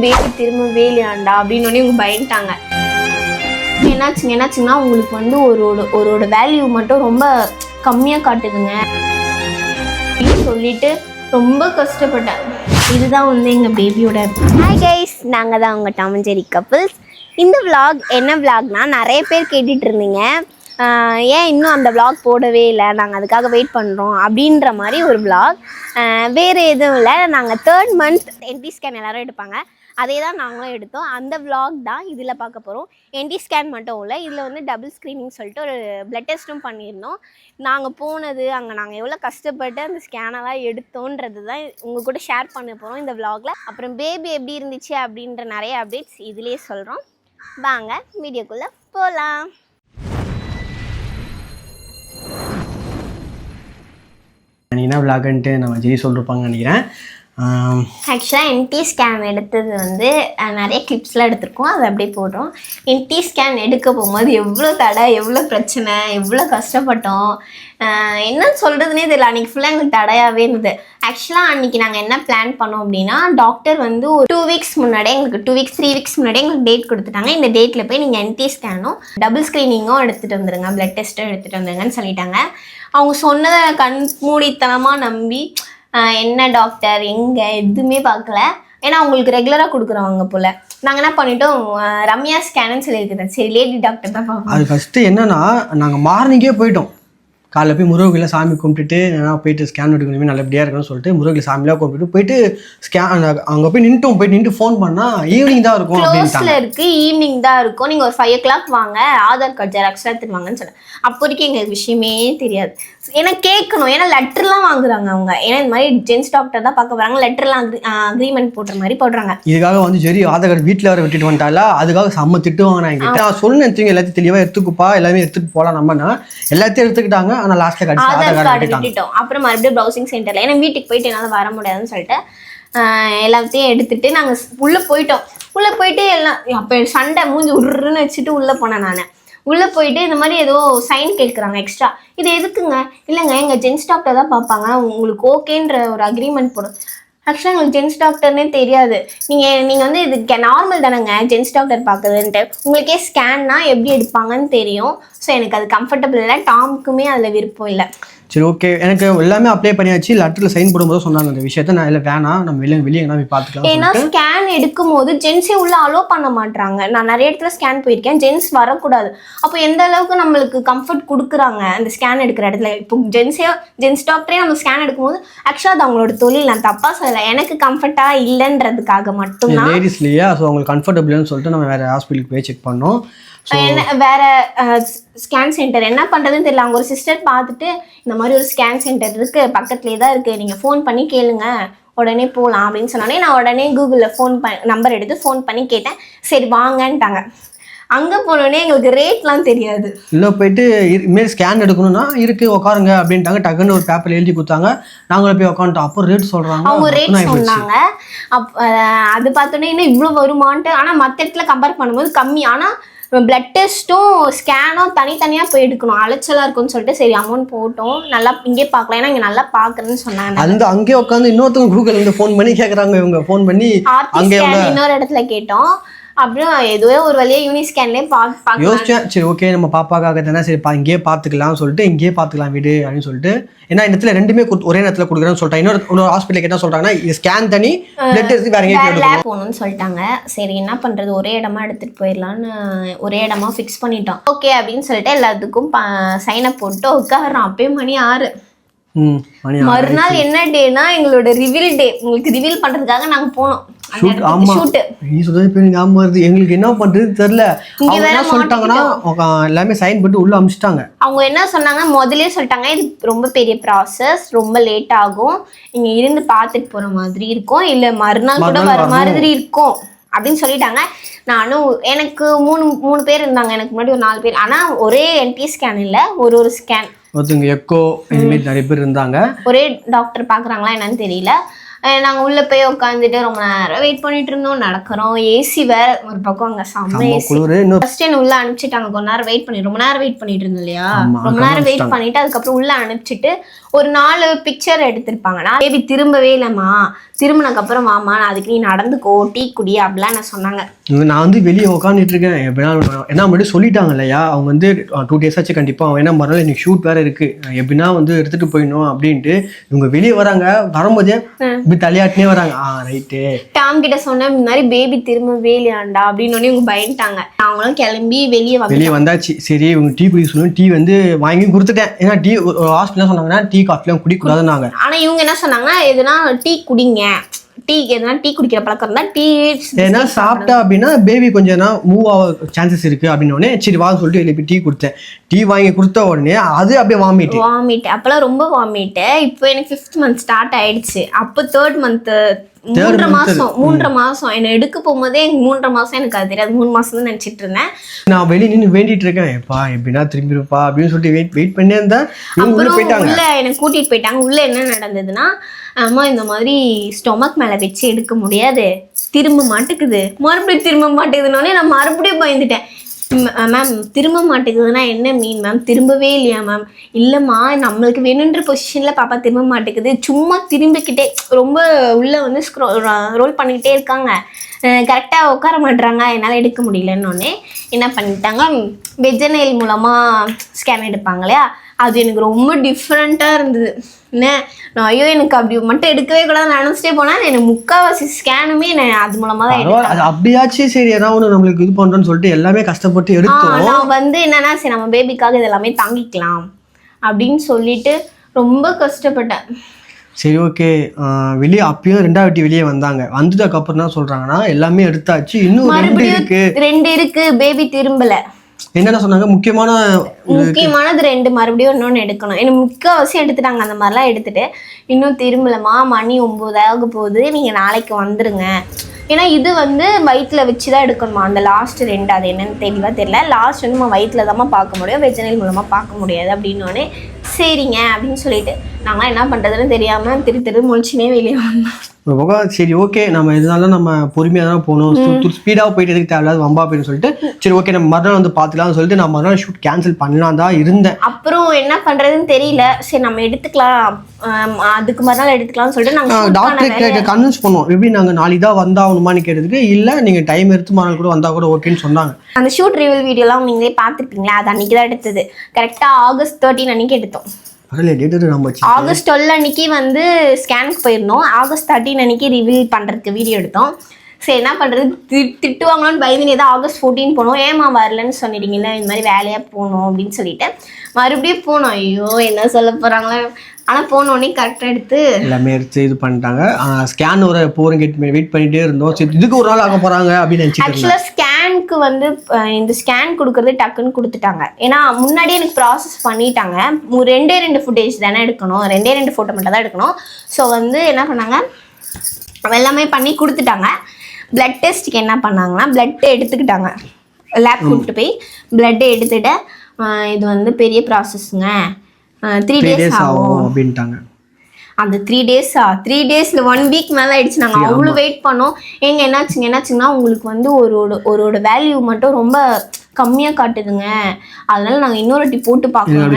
Baby திரும்பவே இல்லையாண்டா அப்படின்னு இவங்க பயந்துட்டாங்க. என்னாச்சுங்க என்னாச்சுன்னா உங்களுக்கு வந்து ஒரு ஒரு- ஒரோட வேல்யூ மட்டும் ரொம்ப கம்மியாக காட்டுதுங்க. அப்படின்னு சொல்லிட்டு ரொம்ப கஷ்டப்பட்டேன். இதுதான் வந்து எங்கள் பேபியோட ஹாய் கைஸ் நாங்கள் தான் உங்கள் டாமஞ்சேரி கப்பிள்ஸ் இந்த விளாக் என்ன விளாக்னா நிறைய பேர் கேட்டுட்டு இருந்தீங்க. ஏன் இன்னும் அந்த விளாக் போடவே இல்லை? நாங்கள் அதுக்காக வெயிட் பண்ணுறோம் அப்படின்ற மாதிரி ஒரு விளாக் வேறு எதுவும் இல்லை. நாங்கள் தேர்ட் மந்த் என்டி ஸ்கேன் எல்லாரும் எடுப்பாங்க. அதே தான் நாங்களும் எடுத்தோம். அந்த vlog தான் இதில் பார்க்க போகிறோம் என்டி ஸ்கேன் மட்டும் இல்லை இதில் வந்து டபுள் ஸ்க்ரீனிங் சொல்லிட்டு ஒரு பிளட் டெஸ்ட்டும் பண்ணியிருந்தோம். நாங்கள் போனது அங்கே நாங்கள் எவ்வளோ கஷ்டப்பட்டு அந்த ஸ்கேனெல்லாம் எடுத்தோன்றது தான் உங்கள் கூட ஷேர் பண்ண போகிறோம் இந்த vlogல அப்புறம் பேபி எப்படி இருந்துச்சு அப்படின்ற நிறைய அப்டேட்ஸ் இதிலே சொல்கிறோம் வாங்க வீடியோக்குள்ளே போகலாம் என்ன விளாகன்ட்டு நம்ம ஜெய் சொல்லிருப்பாங்கன்னு நினைக்கிறேன். ஆக்சுவலாக என்டி ஸ்கேன் எடுத்தது வந்து நிறைய கிளிப்ஸ்லாம் எடுத்திருக்கோம். அதை அப்படியே போடுறோம். என்டி ஸ்கேன் எடுக்க போகும்போது எவ்வளோ தடை எவ்வளோ பிரச்சனை எவ்வளோ கஷ்டப்பட்டோம். என்னன்னு என்ன சொல்கிறதுனே தெரியல. அன்றைக்கி ஃபுல்லாக எங்களுக்கு தடையாகவே இருந்தது. ஆக்சுவலாக அன்றைக்கி நாங்கள் என்ன பிளான் பண்ணோம் அப்படின்னா டாக்டர் வந்து ஒரு டூ வீக்ஸ் முன்னாடியே எங்களுக்கு டூ வீக்ஸ் த்ரீ வீக்ஸ் முன்னாடியே எங்களுக்கு டேட் கொடுத்துட்டாங்க. இந்த டேட்டில் போய் நீங்கள் என்டி ஸ்கேனும் டபுள் ஸ்க்ரீனிங்கும் எடுத்துகிட்டு வந்துருங்க. ப்ளட் டெஸ்ட்டும் எடுத்துகிட்டு வந்துருங்கன்னு சொல்லிட்டாங்க. அவங்க சொன்னதை கண் மூடித்தனமாக நம்பி என்ன டாக்டர்? எங்கே? எதுவுமே பார்க்கல. ஏன்னா அவங்களுக்கு ரெகுலராக கொடுக்குறவங்க போல். நாங்கள் என்ன பண்ணிட்டோம்? ரம்யா ஸ்கேனுன்னு சொல்லியிருக்கிறேன் சரி லேடி டாக்டர் தான் பார்ப்போம் அது ஃபஸ்ட்டு என்னன்னா நாங்கள் மார்னிங்கே போயிட்டோம். காலைல போய் முருகவில் சாமி கும்பிட்டுட்டு நான் போயிட்டு ஸ்கேன் எடுக்கணுமே நல்லபடியாக இருக்கணும்னு சொல்லிட்டு முருகவில் சாமிலாம் கும்பிட்டுட்டு போயிட்டு ஸ்கேன் அங்கே போய் நின்ட்டோம் போயிட்டு நின்று ஃபோன் பண்ணால் ஈவினிங் தான் இருக்கும் க்ளோஸில் இருக்கு ஈவினிங் தான் இருக்கும். நீங்கள் ஒரு ஃபைவ் ஓ கிளாக் வாங்க ஆதார் கார்டு ஜெராக்ஸ் எடுத்துட்டு வாங்கன்னு சொன்னேன். அப்போ வரைக்கும் எங்களுக்கு விஷயமே தெரியாது. ஏன்னா கேட்கணும் ஏன்னா லெட்டர்லாம் வாங்குறாங்க அவங்க. ஏன்னா இந்த மாதிரி ஜென்ஸ் டாக்டர் தான் பார்க்க வராங்க. லெட்டர்லாம் அக்ரிமெண்ட் போடுற மாதிரி போடுறாங்க. இதுக்காக வந்து சரி ஆதார் கார்டு வீட்டில் வர விட்டுட்டு வந்துட்டால அதுக்காக செம்ம திட்டுவாங்க நான் என்கிட்ட. நான் சொன்னேன் எல்லாத்தையும் தெளிவாக எடுத்துக்குப்பா எல்லாமே எடுத்துட்டு போகலாம் நம்மனா எல்லாத்தையும் எடுத்துக்கிட்டாங்க. ஆனால் லாஸ்ட்டில் கடைசி ஆதார் கார்டு விட்டுட்டோம் அப்புறம் மறுபடியும் ப்ரௌசிங் சென்டர்ல ஏன்னா வீட்டுக்கு போயிட்டு என்னால் வர முடியாதுன்னு சொல்லிட்டு எல்லாத்தையும் எடுத்துட்டு நாங்கள் உள்ளே போயிட்டோம். உள்ளே போயிட்டு எல்லாம் அப்போ சண்டை மூஞ்சி உருன்னு வச்சுட்டு உள்ளே போனேன் நான். உள்ளே போயிட்டு இந்த மாதிரி ஏதோ சைன் கேட்குறாங்க எக்ஸ்ட்ரா இது எதுக்குங்க? இல்லைங்க எங்கள் ஜென்ஸ் டாக்டர் தான் பார்ப்பாங்க. உங்களுக்கு ஓகேன்ற ஒரு அக்ரிமெண்ட் போடும் ஆக்சுவலாக எங்களுக்கு ஜென்ஸ் டாக்டர்னே தெரியாது. நீங்கள் நீங்கள் வந்து இது நார்மல் தானேங்க ஜென்ஸ் டாக்டர் பார்க்குதுன்ட்டு உங்களுக்கே ஸ்கேன்னா எப்படி எடுப்பாங்கன்னு தெரியும். ஸோ எனக்கு அது கம்ஃபர்டபுள் இல்லை. டாமுக்குமே அதில் விருப்பம் இல்லை. சரி ஓகே எனக்கு எல்லாமே அப்ளை பண்ணியாச்சு. லெட்டரில் சைன் போடும்போது சொன்னாங்க அந்த விஷயத்த. நான் இல்லை வேணாம். நம்ம வெளியே வெளியே எங்கன்னா போய் பார்த்துக்கலாம் ஏன்னா ஸ்கேன் எடுக்கும்போது ஜென்ஸே உள்ள அலோ பண்ண மாட்றாங்க. நான் நிறைய இடத்துல ஸ்கேன் போயிருக்கேன். ஜென்ஸ் வரக்கூடாது. அப்போ எந்த அளவுக்கு நம்மளுக்கு கம்ஃபர்ட் கொடுக்குறாங்க அந்த ஸ்கேன் எடுக்கிற இடத்துல? இப்போ ஜென்ஸே ஜென்ஸ் டாக்டரே நம்ம ஸ்கேன் எடுக்கும்போது ஆக்சுவலாக அது அவங்களோட தொழில். நான் தப்பாக சொல்லலை. எனக்கு கம்ஃபர்ட்டாக இல்லைன்றதுக்காக மட்டும்தான். லேடிஸ்லையே ஸோ அவங்களுக்கு கம்ஃபர்டபுள்னு சொல்லிட்டு நம்ம வேறு ஹாஸ்பிட்டலுக்கு போய் செக் பண்ணோம். வேற ஸ்கேன் சென்டர் என்ன பண்றதுன்னு தெரியல. அவங்க ஒரு சிஸ்டர் பார்த்துட்டு இந்த மாதிரி ஒரு ஸ்கேன் சென்டர் இருக்கு பக்கத்துலேயே தான் இருக்கு. நீங்க ஃபோன் பண்ணி கேளுங்க. உடனே போகலாம் அப்படின்னு சொன்னோடனே நான் உடனே கூகுளில் ஃபோன் பண்ண நம்பர் எடுத்து ஃபோன் பண்ணி கேட்டேன். சரி வாங்கன்ட்டாங்க. அங்கே போனோடனே எங்களுக்கு ரேட்லாம் தெரியாது. இல்லை போயிட்டு இனிமேல் ஸ்கேன் எடுக்கணும்னா இருக்கு உட்காருங்க அப்படின்ட்டாங்க. டக்குன்னு ஒரு பேப்பர் எழுதி கொடுத்தாங்க. நாங்களும் போய் உட்காந்துட்டோம் அப்போ ரேட் சொல்கிறாங்க அவங்க ரேட் சொன்னாங்க. அப் அது பார்த்தோன்னே இன்னும் இவ்வளோ வருமான்ட்டு ஆனால் மற்ற இடத்துல கம்பேர் பண்ணும்போது கம்மி. ஆனால் பிளட் டெஸ்ட்டும் ஸ்கேனும் தனித்தனியாக போய் எடுக்கணும் அலைச்சலாக இருக்கும்னு சொல்லிட்டு சரி அமௌண்ட் போட்டோம். நல்லா இங்கே பார்க்கலாம். ஏன்னா இங்கே நல்லா பார்க்குறேன்னு சொன்னாங்க. அந்த அங்கேயே உட்காந்து இன்னொருத்தவங்க கூகுள் இருந்து ஃபோன் பண்ணி கேட்குறாங்க இவங்க. ஃபோன் பண்ணி அங்கே இன்னொரு இடத்துல கேட்டோம். அப்புறம் ஏதோ ஒரு வழியா யூனி ஸ்கேன்லேயே பார்க்க பார்க்கலாம் யோசிச்சேன் சரி ஓகே நம்ம பாப்பாக்காக தானே சரி பா இங்கேயே பார்த்துக்கலாம் சொல்லிட்டு இங்கேயே பார்த்துக்கலாம் வீடு அப்படின்னு சொல்லிட்டு. ஏன்னா இந்த இடத்துல ரெண்டுமே ஒரே நேரத்தில் கொடுக்குறேன்னு சொல்லிட்டேன் இன்னொரு இன்னொரு ஹாஸ்பிட்டலுக்கு என்ன சொல்கிறாங்கன்னா இது ஸ்கேன் தனி பிளட் எடுத்து வேற எங்கேயும் போகணும்னு சொல்லிட்டாங்க. சரி என்ன பண்றது? ஒரே இடமா எடுத்துட்டு போயிடலான்னு ஒரே இடமா ஃபிக்ஸ் பண்ணிட்டோம். ஓகே அப்படின்னு சொல்லிட்டு எல்லாத்துக்கும் சைன் போட்டு உட்காடுறோம் அப்பயே மணி ஆறு. மறுநாள் என்ன டேனா எங்களோட ரிவீல் டே உங்களுக்கு ரிவீல் பண்றதுக்காக நாங்க போனோம். Shoot, ஆமா. ஷூட்டு நீ சொல்றது பேர் ஞாபகம் வருது. எங்களுக்கு என்ன பண்றது தெரியல. அவங்க என்ன சொல்லிட்டாங்கன்னா உக்கா- எல்லாமே சைன் போட்டு உள்ள அமிச்சிட்டாங்க. அவங்க என்ன சொன்னாங்க? முதல்லயே சொல்லிட்டாங்க இது ரொம்ப பெரிய ப்ராசஸ் ரொம்ப லேட் ஆகும். நீங்க இருந்து பார்த்துட்டு போற மாதிரி இருக்கும். இல்ல மறுநாள் கூட வர. மாதிரி இருக்கும். அப்படின்னு சொல்லிட்டாங்க. நானும் எனக்கு மூணு மூணு பேர் இருந்தாங்க. எனக்கு முன்னாடி ஒரு நாலு பேர். ஆனா ஒரே என்டி ஸ்கேன் இல்ல ஒரு ஒரு ஸ்கேன் ஒருத்தவங்க எக்கோ நிறைய பேர் இருந்தாங்க. ஒரே டாக்டர் பாக்குறாங்களா என்னன்னு தெரியல. அஹ் நாங்க உள்ள போய் உட்காந்துட்டு ரொம்ப நேரம் வெயிட் பண்ணிட்டு இருந்தோம் நடக்கிறோம். ஏசி வேற ஒரு பக்கம் அங்க செம்ம ஏசி ஃபர்ஸ்ட் என்ன உள்ள அனுப்பிச்சிட்டாங்க கொஞ்ச நேரம் வெயிட் பண்ணி ரொம்ப நேரம் வெயிட் பண்ணிட்டு இருந்தோம் இல்லையா? ரொம்ப நேரம் வெயிட். பண்ணிட்டு அதுக்கப்புறம் உள்ள அனுப்பிச்சிட்டு ஒரு நாலு பிக்சர் எடுத்திருப்பாங்க. நான் பேபி திரும்பவே இல்லைம்மா. திருமணக்கு அப்புறம் வாமா அதுக்கு நீ நடந்துக்கோ டீ குடி அப்படிலாம் நான் சொன்னாங்க. நான் வந்து வெளியே உட்காந்துட்டு இருக்கேன் எப்படின்னா என்ன முன்னாடி சொல்லிட்டாங்க இல்லையா? அவங்க வந்து டூ டேஸ் ஆச்சு கண்டிப்பாக அவன் என்ன மறுநாள் எனக்கு ஷூட் வேற இருக்கு. எப்படின்னா வந்து எடுத்துட்டு போயிடணும் அப்படின்ட்டு இவங்க வெளியே வராங்க. வரும்போதே இப்படி தலையாட்டினே வராங்க. ஆ ரைட்டு டாம் கிட்ட சொன்னேன் இந்த மாதிரி பேபி திரும்பவே இல்லையாண்டா அப்படின்னு இவங்க பயந்துட்டாங்க. அவங்களும் கிளம்பி வெளியே வெளியே வந்தாச்சு. சரி இவங்க டீ குடிக்க சொல்லி டீ வந்து வாங்கி கொடுத்துட்டேன். ஏன்னா டீ ஹாஸ்பிட்டல் சொன்னாங்கன்னா டீ காஃபிலாம் குடிக்கூடாதுன்னாங்க ஆனா இவங்க என்ன சொன்னாங்கன்னா எதுனா டீ குடிங்க டீ எதுனா டீ குடிக்கிற பழக்கம் இருந்தா டீ ஏன்னா சாப்பிட்டா அப்படின்னா பேபி கொஞ்சம் மூவ் ஆக சான்சஸ் இருக்கு அப்படின்னு உடனே சரி வாங்க சொல்லிட்டு எழுப்பி டீ கொடுத்தேன். டீ வாங்கி கொடுத்த உடனே அது அப்படியே வாமிட்டு வாமிட் அப்பெல்லாம் ரொம்ப வாமிட் இப்போ எனக்கு ஃபிஃப்த் மந்த் ஸ்டார்ட் ஆயிடுச்சு. அப்போ தேர்ட் மந்த் மூன்றரை. மாசம் மூன்றரை மாசம். என்னை எடுக்க போகும்போதே மூன்றரை மாசம் எனக்கு அது தெரியாது. மூணு மாசம் தான் நினைச்சிட்டு இருந்தேன். நான் வெளியே நின்று வேண்டிட்டு இருக்கேன். எப்பா எப்படின்னா திரும்பிருப்பா அப்படின்னு சொல்லிட்டு வெயிட் வெயிட் பண்ணே இருந்தா அப்புறம் உள்ள எனக்கு கூட்டிட்டு போயிட்டாங்க. உள்ள என்ன நடந்ததுன்னா அம்மா இந்த மாதிரி ஸ்டொமக் மேல வச்சு எடுக்க முடியாது. திரும்ப மாட்டுக்குது. மறுபடியும் திரும்ப மாட்டேங்குதுனோடனே நான் மறுபடியும் பயந்துட்டேன். மேம் திரும்ப மாட்டேங்குதுன்னா என்ன மீன் மேம் திரும்பவே இல்லையா மேம் இல்லைம்மா நம்மளுக்கு வேணுன்ற பொசிஷனில் பாப்பா திரும்ப மாட்டேங்குது. சும்மா திரும்பிக்கிட்டே ரொம்ப உள்ளே வந்து ஸ்க்ரோ ரோல் பண்ணிக்கிட்டே இருக்காங்க. கரெக்டாக உட்கார மாட்டுறாங்க என்னால் எடுக்க முடியலன்னொடனே என்ன பண்ணிட்டாங்க? வெஜனைல் மூலமாக ஸ்கேன் எடுப்பாங்க இல்லையா? அது எனக்கு ரொம்ப டிஃப்ரெண்ட்டாக இருந்தது. என்ன? நான் ஐயோ எனக்கு அப்படி மட்டும் எடுக்கவே கூடாது நினச்சிட்டே போனால் எனக்கு முக்கால்வாசி ஸ்கேனுமே நான் அது மூலமாக தான் அது அப்படியாச்சும் சரி ஏதாவது ஒன்று நம்மளுக்கு இது பண்றோம்னு சொல்லிட்டு எல்லாமே கஷ்டப்பட்டு எடுத்தோம். நான் வந்து என்னன்னா சரி நம்ம பேபிக்காக இதெல்லாமே தாங்கிக்கலாம் அப்படின்னு சொல்லிட்டு ரொம்ப கஷ்டப்பட்டேன். சரி ஓகே வெளியே அப்பயும் ரெண்டாவது வாட்டி வெளியே வந்தாங்க. வந்ததுக்கு அப்புறம் என்ன சொல்றாங்கன்னா எல்லாமே எடுத்தாச்சு. இன்னும் ரெண்டு இருக்கு. ரெண்டு இருக்கு பேபி திரும்பல. என்னென்ன சொன்னாங்க? முக்கியமான முக்கியமானது ரெண்டு மறுபடியும் இன்னொன்று எடுக்கணும். எனக்கு முக்கால்வாசி எடுத்துட்டாங்க அந்த மாதிரிலாம் எடுத்துட்டு இன்னும் திரும்பலமா மணி ஒம்பதாக போகுது. நீங்கள் நாளைக்கு வந்துடுங்க ஏன்னா இது வந்து வயிற்றுல வச்சு தான் எடுக்கணுமா? அந்த லாஸ்ட் ரெண்டு அது என்னன்னு தெளிவாக தெரியல. லாஸ்ட் வந்து நம்ம வயிற்றில் தான் பார்க்க முடியும். வெஜினல் மூலமாக பார்க்க முடியாது அப்படின்னோடனே சரிங்க அப்படின்னு சொல்லிட்டு. நாங்களாம் என்ன பண்ணுறதுன்னு தெரியாமல் திரு திரு முழிச்சுனே வெளியே வந்தோம். ஒரு பக்கம் சரி ஓகே நம்ம எதுனாலும் நம்ம பொறுமையாக தான் போகணும். ஸ்பீடாக போயிட்டு எதுக்கு தேவையில்லாத வம்பா அப்படின்னு சொல்லிட்டு சரி ஓகே நம்ம மறுநாள் வந்து பார்த்துக்கலாம்னு சொல்லிட்டு நான் மறுநாள் ஷூட் கேன்சல் பண்ணலாம் தான் இருந்தேன். அப்புறம் என்ன பண்ணுறதுன்னு தெரியல. சரி நம்ம எடுத்துக்கலாம். அதுக்கு மறுநாள் எடுத்துக்கலாம்னு சொல்லிட்டு நாங்கள் டாக்டர் கன்வின்ஸ் பண்ணோம் எப்படி நாங்கள் நாளைக்கு தான் வந்தாகணுமான்னு கேட்டதுக்கு இல்லை நீங்கள் டைம் எடுத்து மறுநாள் கூட வந்தால் கூட ஓகேன்னு சொன்னாங்க. அந்த ஷூட் ரிவீல் வீடியோலாம் நீங்களே பார்த்துருப்பீங்களா? அது அன்னைக்கு தான் எடுத்தது கரெக்டாக ஆகஸ்ட் தேர்ட்டின் அன்னைக்கு எடுத்தோம். ஆகஸ்ட் டுவெல் அன்னைக்கு வந்து ஸ்கேனுக்கு போயிருந்தோம். ஆகஸ்ட் தேர்ட்டின் அன்னைக்கு ரிவீல் பண்ணுறதுக்கு வீடியோ எடுத்தோம். சரி என்ன பண்ணுறது தி திட்டுவாங்களான்னு பயந்து ஏதோ ஆகஸ்ட் ஃபோர்டீன் போனோம். ஏமா வரலன்னு சொன்னிட்டீங்கல்ல இந்த மாதிரி வேலையாக போகணும் அப்படின்னு சொல்லிட்டு. மறுபடியும் போனோம். ஐயோ என்ன சொல்ல போகிறாங்களோ ஆனால் போனோடனே கரெக்டாக எடுத்து எல்லாமே எடுத்து இது பண்ணிட்டாங்க. ஸ்கேன் ஒரு போகிறோம் கேட் வெயிட் பண்ணிட்டே இருந்தோம். சரி இதுக்கு ஒரு நாள் ஆக போகிறாங்க அப்படின்னு இருந்தேன். ஆக்சுவலாக ஸ்கேனுக்கு வந்து இந்த ஸ்கேன் கொடுக்கறது டக்குன்னு கொடுத்துட்டாங்க. ஏன்னா முன்னாடியே எனக்கு ப்ராசஸ் பண்ணிட்டாங்க. ரெண்டே ரெண்டு ஃபுட்டேஜ் தானே எடுக்கணும். ரெண்டே ரெண்டு ஃபோட்டோ மட்டும் தான் எடுக்கணும். ஸோ வந்து என்ன பண்ணாங்க? எல்லாமே பண்ணி கொடுத்துட்டாங்க. பிளட் டெஸ்ட்டுக்கு என்ன பண்ணாங்கன்னா பிளட் எடுத்துக்கிட்டாங்க. லேப் கூப்பிட்டு போய் பிளட் எடுத்துட்டு அஹ், இது வந்து பெரிய ப்ராசஸ்ங்க த்ரீ டேஸ் ஆகும். அப்படின்ட்டாங்க. அந்த த்ரீ டேஸா த்ரீ டேஸில் ஒன் வீக் மேலே ஆயிடுச்சு. நாங்கள் அவ்வளோ வெயிட் பண்ணோம். ஏங்க என்னாச்சுங்க? என்னாச்சுங்கன்னா உங்களுக்கு வந்து ஒரு ஒரு- வேல்யூ மட்டும் ரொம்ப கம்மியாக காட்டுதுங்க. அதனால நாங்கள் இன்னொரு வாட்டி போட்டு பார்க்கணும்.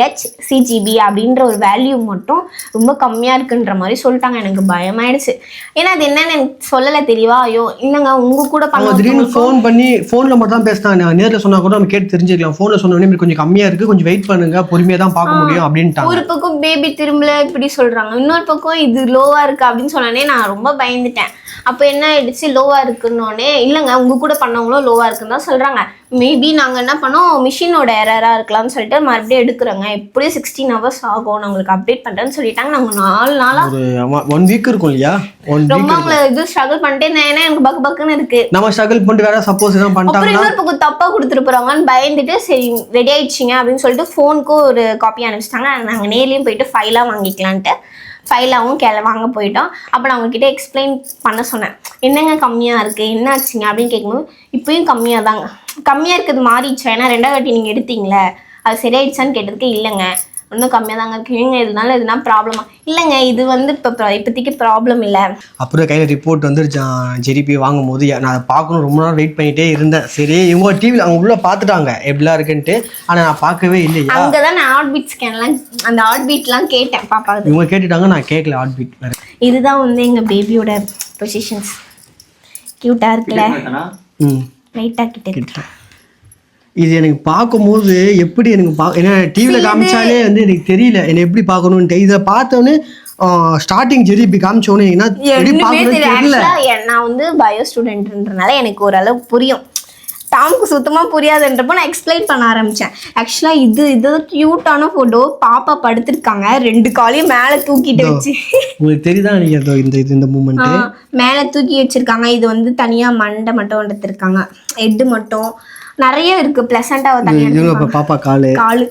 ஹெச் சிஜிபி அப்படின்ற ஒரு வேல்யூ மட்டும் ரொம்ப கம்மியாக இருக்குன்ற மாதிரி சொல்லிட்டாங்க. எனக்கு பயமாயிடுச்சு. ஏன்னா அது என்னன்னு எனக்கு சொல்லலை தெரியவா ஐயோ இல்லைங்க உங்கள் கூட திடீர்னு ஃபோன் பண்ணி ஃபோனில் மட்டும் தான் பேசினாங்க. நேரில் சொன்னா கூட நம்ம கேட்டு தெரிஞ்சுக்கலாம். ஃபோனில் சொன்ன உடனே இப்படி கொஞ்சம் கம்மியாக இருக்குது கொஞ்சம் வெயிட் பண்ணுங்க. பொறுமையாக தான் பார்க்க முடியும் அப்படின்ட்டாங்க. ஒரு பக்கம் பேபி திரும்பல இப்படி சொல்றாங்க. இன்னொரு பக்கம் இது லோவா இருக்கு அப்படின்னு சொன்னோடனே நான் ரொம்ப பயந்துட்டேன். அப்போ என்ன ஆயிடுச்சு? லோவா இருக்குன்னொடனே இல்லைங்க உங்க கூட பண்ணவங்களும் லோவா இருக்குன்னு தான் சொல்றாங்க. மேபி நாங்க என்ன பண்ணோம்? மிஷினோட எரரா இருக்கலாம்னு சொல்லிட்டு மறுபடியும் எடுக்கிறோங்க. எப்படியும் சிக்ஸ்டீன் ஹவர்ஸ் ஆகும். நான் உங்களுக்கு அப்டேட் பண்றேன்னு சொல்லிட்டாங்க. நாங்க நாலு நாளா ஒரு ஒன் வீக் இருக்கும் இல்லையா? ரொம்ப அவங்கள இது ஸ்ட்ரகிள் பண்ணிட்டே இருந்தேன். ஏன்னா எனக்கு பக்கு பக்குன்னு இருக்கு. நம்ம ஸ்ட்ரகிள் பண்ணிட்டு வேற சப்போஸ் அப்புறம் பண்ணிட்டாங்கன்னா இன்னொரு பக்கம் தப்பா கொடுத்துட்டு பயந்துட்டு சரி ரெடி ஆயிடுச்சிங்க அப்படின்னு சொல்லிட்டு ஃபோனுக்கும் ஒரு காப்பி அனுப்பிச்சிட்டாங்க. நாங்கள் நேர்லயும் போயிட்டு ஃபைலாக வாங்கிக்கலான்ட்டு. ஃபைலாகவும் கிள வாங்க போயிட்டோம். அப்போ நான் அவங்கக்கிட்ட எக்ஸ்பிளைன் பண்ண சொன்னேன். என்னங்க கம்மியாக இருக்குது என்ன ஆச்சுங்க அப்படின்னு கேட்கும்போது இப்போயும் கம்மியாக தாங்க. கம்மியாக இருக்கிறது மாறிடுச்சா? ஏன்னா ரெண்டாவது வாட்டி நீங்கள் எடுத்தீங்களே. அது சரியாயிடுச்சான்னு கேட்டதுக்கு இல்லைங்க. இன்னும் கம்மியாக தாங்க இருக்கு. ஏங்க இதனால எதுனா ப்ராப்ளமா இல்லைங்க இது வந்து இப்போ இப்போதைக்கு ப்ராப்ளம் இல்லை. அப்புறம் கையில் ரிப்போர்ட் வந்துருச்சான் ஜெரிபி வாங்கும் போது நான் அதை பார்க்கணும். ரொம்ப நேரம் வெயிட் பண்ணிட்டே இருந்தேன். சரி இவங்க டிவியில் அவங்க உள்ள பார்த்துட்டாங்க. எப்படிலாம் இருக்குன்ட்டு. ஆனால் நான் பார்க்கவே இல்லையா? அங்கே தான் நான் ஹார்ட் பீட் ஸ்கேன்லாம் அந்த ஹார்ட் பீட்லாம் கேட்டேன் பாப்பாவுக்கு. இவங்க கேட்டுட்டாங்க நான் கேட்கல ஹார்ட் பீட் வேறு. இதுதான் வந்து எங்கள் பேபியோட பொசிஷன்ஸ் க்யூட்டாக இருக்குல்ல? ம். லைட்டாக. கிட்ட இது எனக்கு பார்க்கும்போது எப்படி எனக்கு பா ஏன்னா டிவியில் காமிச்சாலே வந்து எனக்கு தெரியல. என்னை எப்படி பார்க்கணுன்ட்டு. இதை பார்த்தோன்னே ஸ்டார்டிங் ஜெரி இப்படி காமிச்சோன்னே என்ன தெரியல. நான் வந்து பயோ ஸ்டூடெண்ட்ன்றனால எனக்கு ஓரளவு புரியும். டாமுக்கு சுத்தமாக புரியாதுன்றப்போ நான் எக்ஸ்பிளைன் பண்ண ஆரம்பித்தேன் ஆக்சுவலாக இது இது க்யூட்டான ஃபோட்டோ பாப்பா படுத்திருக்காங்க. ரெண்டு காலையும் மேலே தூக்கிட்டு வச்சு. உங்களுக்கு தெரியுதா நீங்கள் இந்த இது இந்த மூமெண்ட்டு மேலே தூக்கி வச்சிருக்காங்க. இது வந்து தனியாக மண்டை மட்டும் எடுத்திருக்காங்க ஹெட்டு மட்டும். நிறைய இருக்கு. பிளசண்டாக தனியாக இவங்க இப்போ பாப்பா காலு. காலு.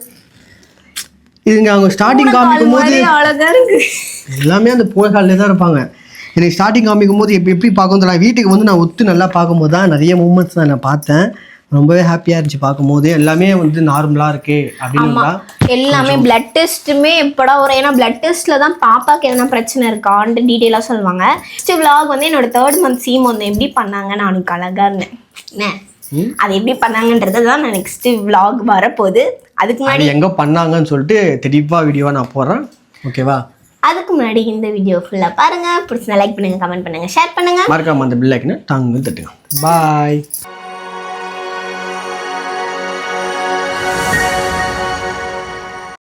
இதுங்க அவங்க ஸ்டார்டிங் காமிக்கும் போது அழகா இருக்கு. எல்லாமே அந்த பூனை காலிலே தான் இருப்பாங்க. எனக்கு ஸ்டார்டிங் காமிக்கும் போது எப்படி எப்படி பார்க்கும் தெரியல. வீட்டுக்கு வந்து நான் ஒத்து நல்லா பார்க்கும்போது தான் நிறைய மூமெண்ட்ஸ் தான் நான் பார்த்தேன். ரொம்பவே ஹாப்பியாக இருந்துச்சு பார்க்கும்போது. எல்லாமே வந்து நார்மலாக இருக்கு அப்படின்னு எல்லாமே பிளட் டெஸ்ட்டுமே எப்படா வரும்? ஏன்னா பிளட் டெஸ்ட்டில் தான் பாப்பாக்கு எதனா பிரச்சனை இருக்கான்ட்டு டீட்டெயிலாக சொல்லுவாங்க. நெக்ஸ்ட் vlog வந்து என்னோட தேர்ட் மந்த் சீம் வந்து எப்படி பண்ணாங்க? நான் உனக்கு அழகா இருந்தேன். என்ன? அது எப்படி பண்ணாங்கன்றது தான் நான் நெக்ஸ்ட் vlog வரப்போகுது. அதுக்கு முன்னாடி எங்கே பண்ணாங்கன்னு சொல்லிட்டு தெளிவாக வீடியோவாக நான் போடுறேன். ஓகேவா அதுக்கு முன்னாடி இந்த வீடியோ ஃபுல்லாக பாருங்க. பிடிச்சா லைக் பண்ணுங்க கமெண்ட் பண்ணுங்க ஷேர் பண்ணுங்க. மறக்காம அந்த பில்லைக்குன்னு டாங்கு தட்டுங்க. பாய்